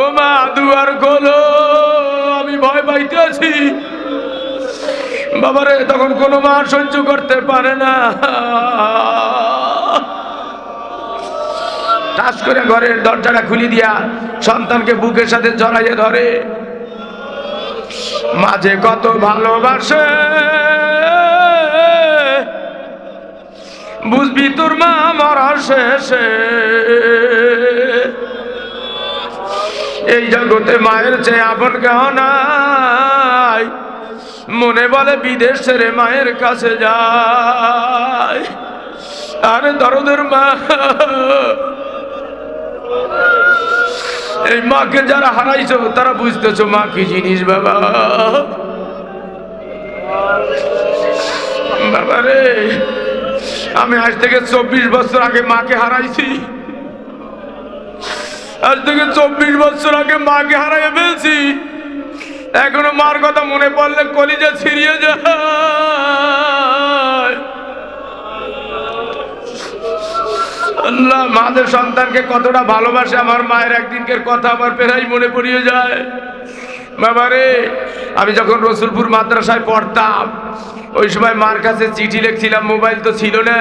ও মা, দুয়ার খোলো। আমি ভয় পাইতে আছি বাবারে, তখন কোনো মা সহ্য করতে পারে না। টাস করে ঘরের দরজাটা খুলি দিয়া সন্তানকে বুকের সাথে জড়াইয়ে ধরে। মাঝে কত ভালোবাসে। বুঝবি তোর মা মরা শেষে। এই জগতে মায়ের চেয়ে আপন কেহ নাই। মনে বলে বিদেশ ছেড়ে মায়ের কাছে যায়। আরে দরদের মা, এই মাকে যারা হারাইছো, তারা বুঝতেছো মা কি জিনিস বাবা। বাবা রে আমি আজ থেকে চব্বিশ বছর আগে মাকে হারাইছি। আজ থেকে চব্বিশ বছর আগে মাকে হারাই ফেলছি। এখনও মার কথা মনে পড়লে কলিজা ছিড়িয়ে যায়। আল্লাহ, মাদের সন্তানকে কতটা ভালোবাসে, আমার মায়ের একদিনকের কথা আমার প্রায় মনে পড়িয়ে যায়। বাবারে, আমি যখন রসুলপুর মাদ্রাসায় পড়তাম, ওই সময় মার কাছে চিঠি লিখছিলাম, মোবাইল তো ছিল না।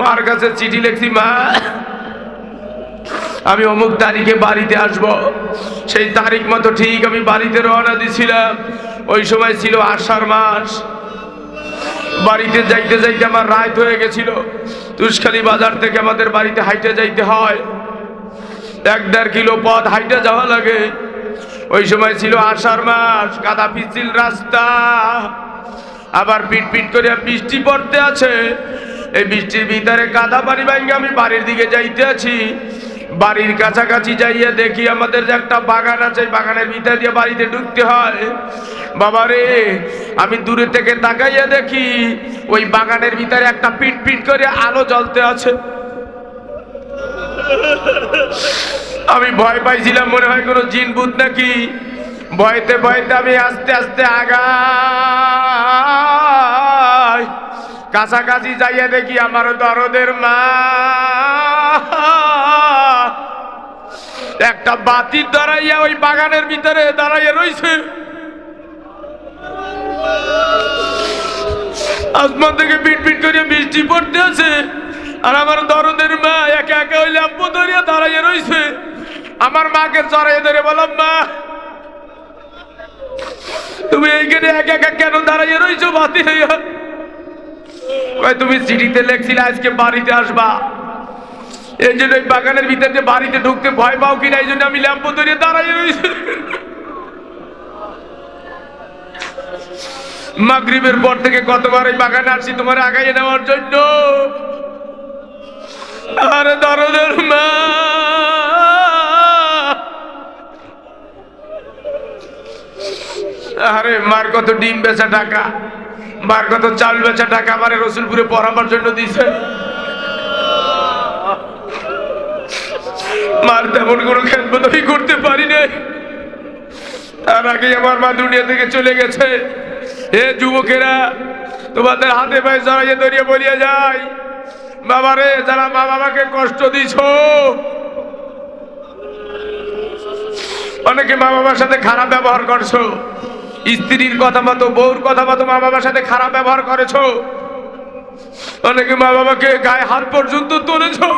মার কাছে চিঠি লিখছি, মা আমি অমুক তারিখে বাড়িতে আসব। সেই তারিখ মতো ঠিক আমি বাড়িতে রওনা দিছিলাম। ওই সময় ছিল আষাঢ় মাস। বাড়িতে যাইতে যাইতে আমার রাত হয়ে গেছিল। তুষখালী বাজার থেকে আমাদের বাড়িতে হাইটে যাইতে হয়। এক দেড় কিলো পথ হাইটে যাওয়া লাগে। ওই সময় ছিল আষাঢ় মাস, কাদা পিছিল রাস্তা। আবার পিট পিট করে বৃষ্টি পড়তে আছে। এই বৃষ্টির ভিতরে কাদা পানি ভাঙ্গে আমি বাড়ির দিকে যাইতে আছি। বাড়ির কাছাকাছি যাইয়া দেখি আমাদের যে একটা বাগান আছে বাগানের ভিতর দিয়ে বাড়িতে ঢুকতে হয়। বাবারে, আমি দূরে থেকে তাকাইয়া দেখি ওই বাগানের ভিতরে একটা পিট পিট করে আলো জ্বলতে আছে। আমি ভয় পাইছিলাম, মনে হয় কোনো জিন ভূত নাকি? ভয়তে ভয়তে আমি আস্তে আস্তে আগাই। কাছাকাছি যাইয়া দেখি আমার দরদের মা। একটা বাতির দাঁড়াইয়া ওই বাগানের ভিতরে দাঁড়াইয়া রয়েছে আসমান থেকে পিট পিট করে বৃষ্টি পড়তে আছে আর আমার দরদের মা একা একা ওই ল্যাম্প ধরিয়া দাঁড়াইয়া রয়েছে আমার মাকে চড়াইয়া ধরে বললাম, মা, তুমি এইখানে এক একা কেন দাঁড়াইয়া রইছো বাতি হইয়া? তুমি চিঠিতে লেখছিলে আজকে বাড়িতে আসবা। এই জন্য ওই বাগানের ভিতরে বাড়িতে ঢুকতে ভয় পাও কিনা, এই জন্য আমি ল্যাম্প ধরিয়ে দাঁড়াই রইছি। মাগরিবের পর থেকে কতবার এই বাগানে আসছি তোমার আগাই নেওয়ার জন্য? আরে দরদের মা। আরে মার কত ডিম বেচা টাকা, মার কত চাল বেচা টাকা আমারে রসুলপুরে পড়াবার জন্য দিছে। মার তেমন কোনো আমি করতে পারি নাই। তার আগে আমার মা দুনিয়া থেকে চলে গেছে। হে যুবকেরা, তোমাদের হাতে পায়ে জড়াইয়ে দড়িয়ে বলিয়ে যায় বাবারে, যারা মা বাবাকে কষ্ট দিছ, অনেকে মা বাবার সাথে খারাপ ব্যবহার করছ, স্ত্রীর কথা মতো, বউর কথা মতো মা বাবার সাথে খারাপ ব্যবহার করেছ, অনেকে মা বাবাকে গায়ে হাত পর্যন্ত তুলেছো।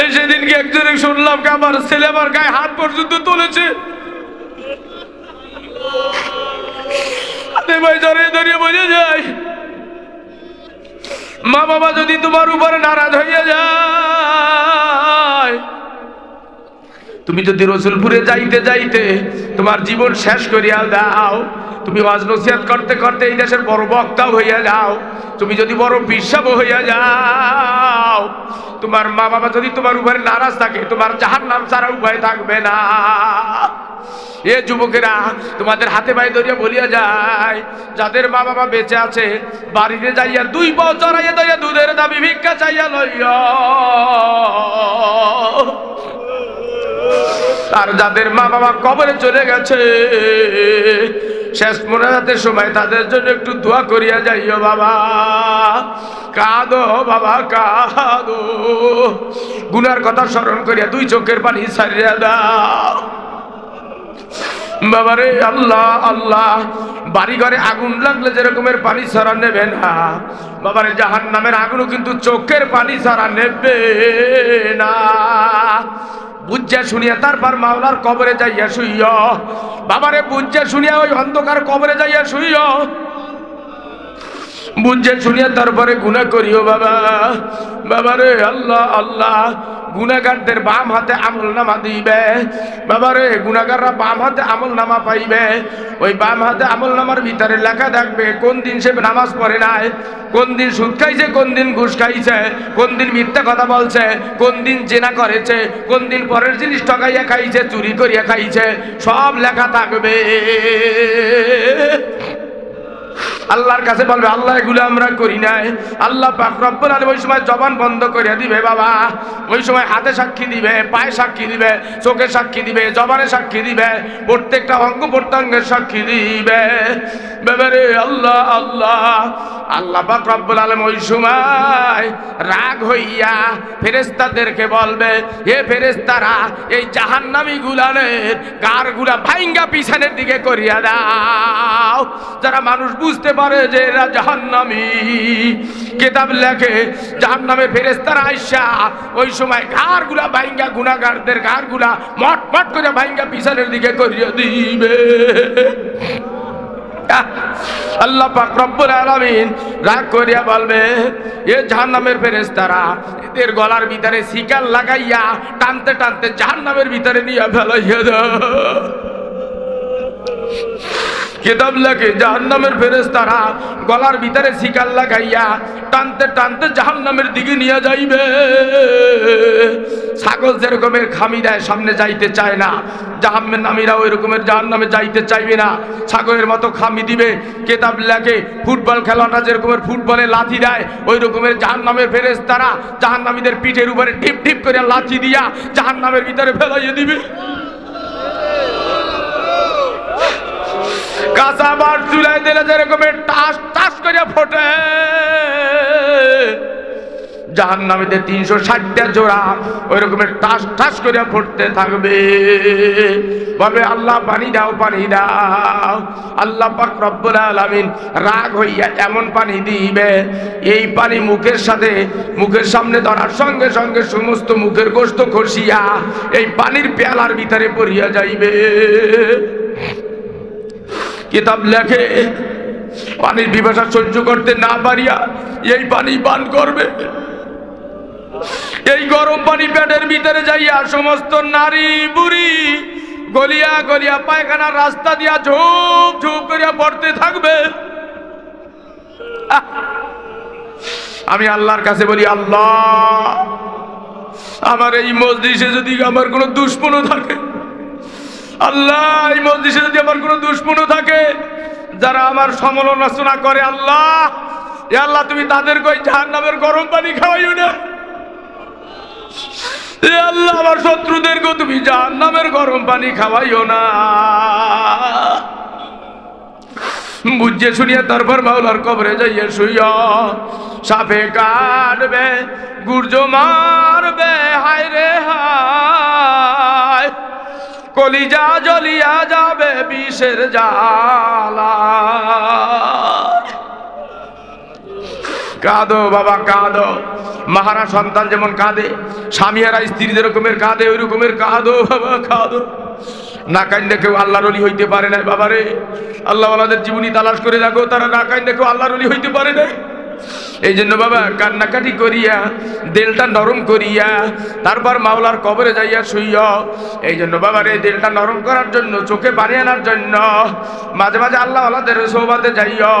এই সেদিনকে একজনে শুনলাম আমার ছেলে আমার গায়ে হাত পর্যন্ত তুলেছে? যায় মা বাবা যদি তোমার উপরে নারাজ হইয়া যায় তুমি যদি রসুলপুরে যাইতে যাইতে তোমার জীবন শেষ করিয়া দাও, তুমি ওয়াজ নসিহত করতে করতে এই দেশের বড় বক্তাও হইয়া যাও। তুমি যদি বড় বিশ্বাব হইয়া যাও, তোমার মা বাবা যদি তোমার উপরে নারাজ থাকে, তোমার যাহার নাম ছাড়া উপায় থাকবে না। এ যুবকেরা, তোমাদের হাতে পায়ে ধরিয়া বলিয়া যায়, যাদের মা বাবা বেঁচে আছে, বাড়িতে যাইয়া দুই দইয়া দুধের দাবি ভিক্ষা চাইয়া লইয়া। আর যাদের মা বাবা কবরে চলে গেছে, শেষ মোনাজাতের সময় তাদের জন্য একটু দোয়া করিয়া যাইও বাবা। কাঁদো বাবা, কাঁদো। গুনার কথা স্মরণ করিয়া দুই চোখের পানি সারিয়া দাও। বাবারে, আল্লাহ আল্লাহ বাড়ি ঘরে আগুন লাগলে যেরকমের পানি ছাড়া নেবে না। বাবারে জাহান নামের আগুনও কিন্তু চোখের পানি ছাড়া নেবে না। বুঝা শুনিয়া তারপর মাওলার কবরে যাইয়া শুইয় বাবারে বুঝছে শুনিয়া ওই অন্ধকার কবরে যাইয়া শুইয় বুঝে শুনিয়া তারপরে গুণা করিও বাবা। বাবারে, আল্লাহ আল্লাহ। গুনাগারদের বাম হাতে আমল নামা দিবে বাবারে গুনাগাররা বাম হাতে আমল নামা পাইবে। ওই বাম হাতে আমল নামার ভিতরে লেখা থাকবে, কোন দিন সে নামাজ পড়ে নাই, কোন দিন সুদ খাইছে, কোন দিন ঘুষ খাইছে, কোন দিন মিথ্যা কথা বলছে, কোন দিন জেনা করেছে, কোন দিন পরের জিনিস ঠকাইয়া খাইছে, চুরি করিয়া খাইছে, সব লেখা থাকবে। আল্লাহর কাছে বলবে, আল্লাহ, এগুলো আমরা করি নাই। আল্লাহ রব্বুল আলম ওই সময় জবান বন্ধ করে দিবে, বাবা। ওই সময় হাতে সাক্ষী দিবে, পায়ে সাক্ষী দিবে, চোখে সাক্ষী দিবে, জবানে সাক্ষী দিবে, প্রত্যেকটা অঙ্গ প্রত্যঙ্গের সাক্ষী দিবে। বেবারে, আল্লাহ আল্লাহ। আল্লাহ রব্বুল আলামিন ওই সময় রাগ হইয়া ফেরেশতাদেরকে বলবে, হে ফেরেশতারা, এই জাহান্নামী গুলানের গারগুলা ভাইঙ্গা পিছনের দিকে করিয়া দাও। যারা মানুষ বুঝতে পারে যে এরা জাহান্নামী, কেতাব লেখে জাহান্নামের ফেরেস্তারা আইসা ওই সময় ঘাড়গুলা ভাইঙ্গা গুনাগারদের ঘাড়গুলা মট মট করে ভাইঙ্গা পিছনের দিকে করিয়া দিবে। আল্লাহ পাক রব্বুল আলামিন রাগ করিয়া বলবে, এ জাহান্নামের ফেরেশতারা, এদের গলার ভিতরে শিকার লাগাইয়া টানতে টানতে জাহান্নামের ভিতরে নিয়ে ফেলাইয়া দাও। কেতাব লাগে জাহান্নামের ফেরেশতারা গলার ভিতরে শিকার লাগাইয়া টানতে টানতে জাহান্নামের দিকে নিয়ে যাইবে। ছাগল যেরকমের খামি দেয় সামনে যাইতে চায় না, জাহান্নামের নামীরা ওই রকমের জাহান্নামে যাইতে চাইবে না। ছাগলের মতো খামি দিবে কেতাব লাগে ফুটবল খেলাটা যেরকমের ফুটবলে লাথি দেয় ওই রকমের জাহান্নামের ফেরেশতারা জাহান্নামীদের পিঠের উপরে টিপ টিপ করে লাথি দিয়া জাহান্নামের ভিতরে ফেলাইয়ে দিবে। কাঁচা মাছ চুলাই দিলে যেরকমের টাস টাস করে ফোটে। জাহান নামীদের তিনশো ষাটটা জোড়া ওই রকমের টাস টাস করে ফুটতে থাকবে। বলবে, আল্লাহ, পানি দাও পানি দাও। আল্লাহ পাক রব্বুল আলামিন রাগ হইয়া এমন পানি দিবে। এই পানি মুখের সাথে, মুখের সামনে ধরার সঙ্গে সঙ্গে সমস্ত মুখের গোস্ত খসিয়া এই পানির পেয়ালার ভিতরে পড়িয়া যাইবে। কিতাব লেখে, পানির বিভাষা সহ্য করতে না পারিয়া এই পানি পান করবে এই গরম পানি পেটের ভিতরে যাইয়া সমস্ত নারী, বুড়ি গলিয়া গলিয়া পায়খানার রাস্তা দিয়া ঝুপ ঝুপ করিয়া পড়তে থাকবে! আমি আল্লাহর কাছে বলি, আল্লাহ, আমার এই মসজিদে যদি আমার কোনো দুশ্মনও থাকে আল্লাহ, এই মসজিদে যদি আমার কোনো দুশ্মনও থাকে, যারা আমার সমালোচনা করে, আল্লাহ, এ আল্লাহ, তুমি তাদের কই জাহান নামের গরম পানি খাওয়াইও না। এ আল্লাহ, আমার শত্রুদেরকেও তুমি জাহান নামের গরম পানি খাওয়াইও না। বুঝে শুনিয়া তারপর মাওলার কবরে যাইয়ে শুইয়া সাপে কাটবে, গুর্জ মারবে হায় রে হায়। কলিজা জ্বলিয়া যাবে বিষের জালা কাঁদো বাবা, কাঁদো। মাহারা সন্তান যেমন কাঁদে স্বামীহারা স্ত্রী যেরকমের কাঁদে, ওই রকমের কাঁদো বাবা, কাঁদো। না কান্দে কেউ আল্লাহর অলি হইতে পারে না বাবারে। আল্লাহ আল্লাহদের জীবনী তালাশ করে দেখো, তারা না কান্দে কেউ আল্লাহর অলি হইতে পারে না এই জন্য বাবা কান্নাকাটি করিয়া, দিলটা নরম করিয়া, তারপর মাওলার কবরে যাইয়া শুইয়া এই জন্য বাবার এই দিলটা নরম করার জন্য, চোখে পানি আনার জন্য মাঝে মাঝে আল্লাহ আল্লাহদের সৌবাতে যাইয়া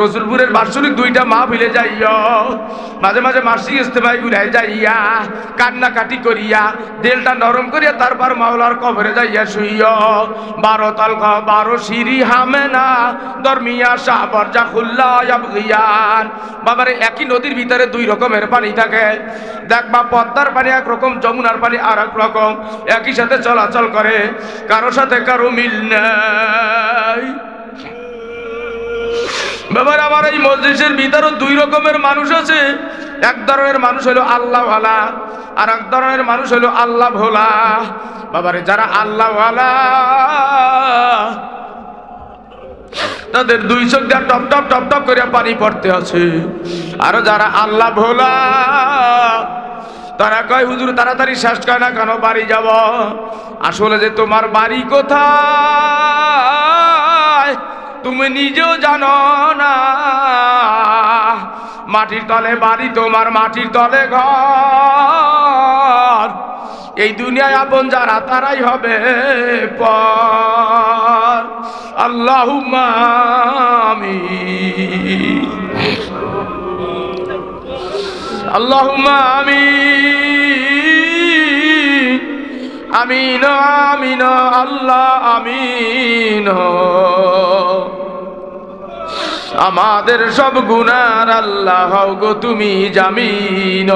রসুলপুরের বার্ষিক দুইটা মা ফিলে যাইয়া মাঝে মাঝে মাসিক ইস্তেমাই ঘুরাই যাইয়া, কান্নাকাটি করিয়া, দিলটা নরম করিয়া, তারপর মাওলার কবরে যাইয়া শুইয়া বারো তালকা বারো সিঁড়ি হামে না দরমিয়া শাহ বরজা খুল্লা বাবারে একই নদীর ভিতরে দুই রকমের পানি থাকে। দেখবা পদ্মার পানি একরকম, যমুনার পানি আর এক রকম। একই সাথে চলাচল করে, কারও সাথে কারও মিল নাই। ব্যাপার আমার এই মসজিদের ভিতরও দুই রকমের মানুষ আছে। এক ধরনের মানুষ হলো আল্লাহ ভালা আর এক ধরনের মানুষ হলো আল্লাহ ভোলা। বাবারে, যারা আল্লাহ ভালা তাদের দুই চোখ দিয়ে টপ টপ টপ টপ করে পানি পড়তে আছে। আর যারা আল্লাহ ভোলা, তারা কয়, হুজুর, তাড়াতাড়ি শেষ কয় না কেন, বাড়ি যাব? আসলে যে তোমার বাড়ি কোথায়, তুমি নিজেও জানো না। মাটির তলে বাড়ি, তোমার মাটির তলে ঘর। এই দুনিয়ায় আপন যারা, তারাই হবে পর আল্লাহ আমি আল্লাহ আমি আমিন আমিন, আল্লাহ আমিন। আমাদের সব গুনার আল্লাহ গো তুমি জামিন।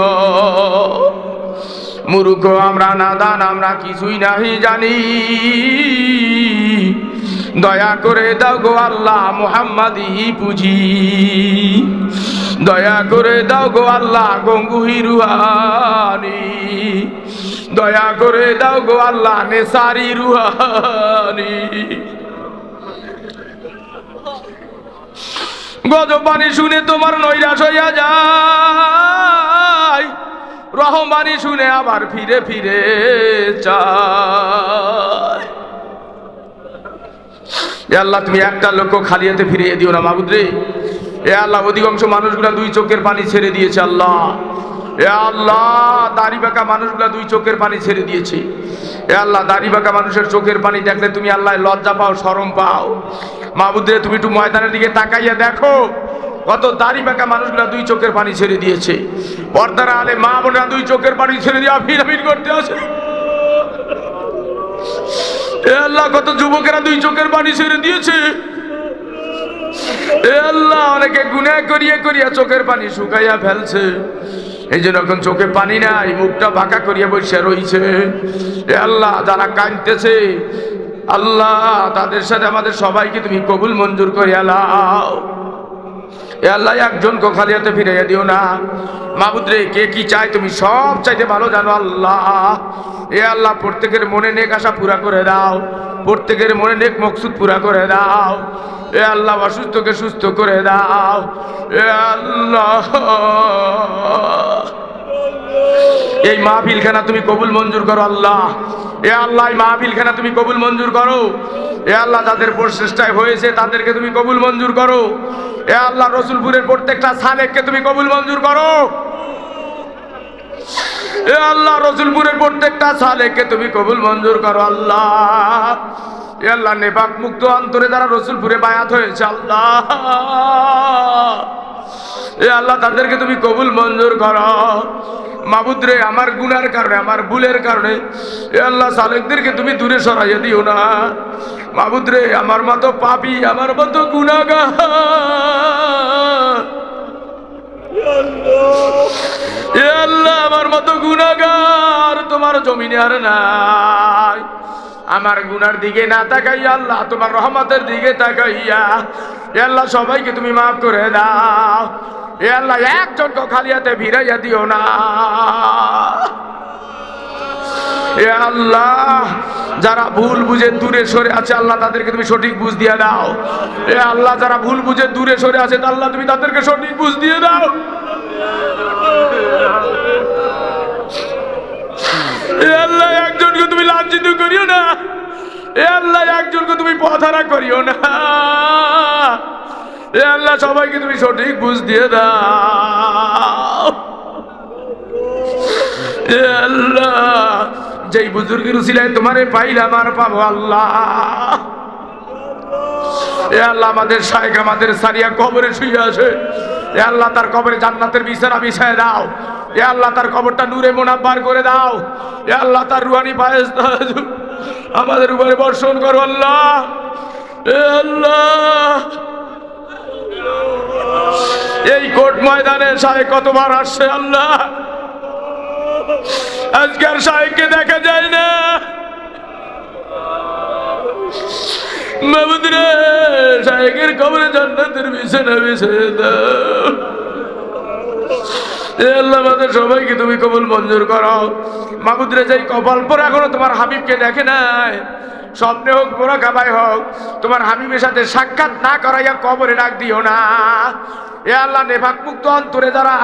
মূর্খ, আমরা নাদান, আমরা কিছুই নাহি জানি। দয়া করে দাও গো আল্লাহ মোহাম্মদি পুজি। দয়া করে দাও গো আল্লাহ গঙ্গুহি রুহানি। দয়া করে দাও গো আল্লাহ নেসারি রুহানি। গজবাণী শুনে তোমার নৈরাশ হইয়া যায়। রহমানি শুনে আবার ফিরে ফিরে চায় এ আল্লাহ, তুমি একটা লক্ষ্য খালি হাতে ফিরিয়ে দিও না মাবুদ রে। এ আল্লাহ, অধিকাংশ মানুষগুলা দুই চোখের পানি ছেড়ে দিয়েছে আল্লাহ। এ আল্লাহ, দাড়ি বাঁকা মানুষগুলা দুই চোখের পানি ছেড়ে দিয়েছে। এ আল্লাহ, দাড়ি বাঁকা মানুষের চোখের পানি দেখলে তুমি আল্লাহ লজ্জা পাও, শরম পাও। মাহবুদ রে, তুমি একটু ময়দানের দিকে তাকাইয়া দেখো। কত দাড়ি বাঁকা মানুষগুলা দুই চোখের পানি ছেড়ে দিয়েছে। পর্দারা আলে মা বোনেরা দুই চোখের পানি ছেড়ে দিয়ে আফির করতে আছে এ আল্লাহ, কত যুবকেরা দুই চোখের পানি ছেড়ে দিয়েছে। এ আল্লাহ, অনেকে গুনে করিয়া করিয়া চোখের পানি শুকাইয়া ফেলছে। এই জন্য এখন চোখে পানি নাই, মুখটা বাঁকা করিয়া বসে রইছে। এ আল্লাহ, যারা কাঁদতেছে, আল্লাহ তাদের সাথে আমাদের সবাইকে তুমি কবুল মঞ্জুর করিয়া লাও এ আল্লাহ, একজনকে খালি হাতে ফিরাইয়া দিও না। মাবুদ্রে কে কি চায় তুমি সব চাইতে ভালো জানো আল্লাহ। এ আল্লাহ, প্রত্যেকের মনে নেক আশা পুরা করে দাও। প্রত্যেকের মনে নেক মকসুদ পুরা করে দাও। এ আল্লাহ, অসুস্থকে সুস্থ করে দাও। এ আল্লাহ। এই মাহফিল মাহফিলখানা তুমি কবুল মঞ্জুর করো, আল্লাহ। এ আল্লাহ, এই মাহফিলখানা তুমি কবুল মঞ্জুর করো। এ আল্লাহ, যাদের প্রচেষ্টায় হয়েছে, তাদেরকে তুমি কবুল মঞ্জুর করো। এ আল্লাহ, রসুলপুরের প্রত্যেকটা সালেককে তুমি কবুল মঞ্জুর করো। এ আল্লাহ, রসুলপুরের প্রত্যেকটা সালেককে তুমি কবুল মঞ্জুর করো, আল্লাহ। এ আল্লাহ, নেপাক মুক্ত অন্তরে যারা রসুলপুরে বায়াত হয়েছে, আল্লাহ। এ আল্লাহ, তাদেরকে তুমি কবুল মঞ্জুর করো। মাবুদরে আমার গুনার কারণে, আমার ভুলের কারণে, এ আল্লাহ, সালেকদেরকে তুমি দূরে সরাইয়া দিও না। মাবুদরে আমার মতো পাপি, আমার মতো গুনাগা এ আমার মতো গুনাগার তোমার জমিনে আর নাই। আমার গুনার দিকে না তাকাইয়া আল্লাহ, তোমার রহমতের দিকে তাকাইয়া আল্লাহ, সবাইকে তুমি মাফ করে দাও। এ আল্লাহ, একজনকে খালি হাতে ভিড়াইয়া দিও না। এ আল্লাহ যারা ভুল বুঝে দূরে সরে আছে, আল্লাহ তাদেরকে তুমি সঠিক বুঝ দিয়ে দাও। এ আল্লাহ, যারা ভুল বুঝে দূরে সরে আছে আল্লাহ তুমি তাদেরকে সঠিক বুঝ দিয়ে দাও। আল্লাহ, একজনকে তুমি লাঞ্ছিত করিও না। এ আল্লাহ, একজনকে তুমি পথারা করিও না। এ আল্লাহ, সবাইকে তুমি সঠিক বুঝ দিয়ে দাও। আল্লাহ। যেই বুজুর্গের উসিলায় তোমারে পাইলাম আর পাবো আল্লাহ। এ আমাদের আমাদের সারিয়া কবরে এ আল্লাহ তার কবরে জান্নাতের দাও। এ আল্লাহ তার কবরটা করে দাও। এ আল্লাহ তার পায়েস আমাদের আল্লাহ। এ আল্লাহ। এই কোট ময়দানে শাহেক কতবার আসছে আল্লাহ। আজকের সাহেবকে দেখা যায় না। সাহেবের সবাইকে তুমি কবুল মঞ্জুর করো। মাগুদরে যাই কপাল পর এখনও তোমার হাবিবকে দেখে নাই। স্বপ্নে হোক বোরা কাবাই হোক, তোমার হাবিবের সাথে সাক্ষাৎ না করাইয়া কবরে ডাক দিও না। এ আল্লাহ নেভাক মুক্ত অন্তরে যারা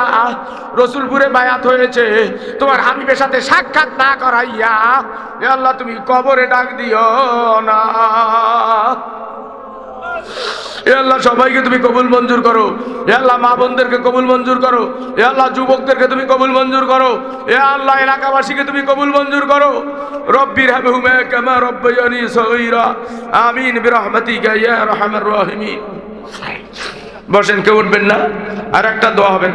রসুলপুরে বায়াত হয়েছে, তোমার হাবিবের সাথে সাক্ষাৎ না করাইয়া, এ আল্লাহ তুমি কবরে ডাক দিও না। এ আল্লাহ, সবাইকে তুমি কবুল মঞ্জুর করো। এ আল্লাহ, মা বোনদেরকে কবুল মঞ্জুর করো। এ আল্লাহ, যুবকদেরকে তুমি কবুল মঞ্জুর করো। এ আল্লাহ, এলাকাবাসীকে তুমি কবুল মঞ্জুর করো। রব্বির হাবহুমা কামা রব্বায়ানি সগীরা। আমিন বিরহমাতিকা ইয়া আরহামার রাহিমিন। বসেন, কেউ উঠবেন না? আর একটা দোয়া হবে।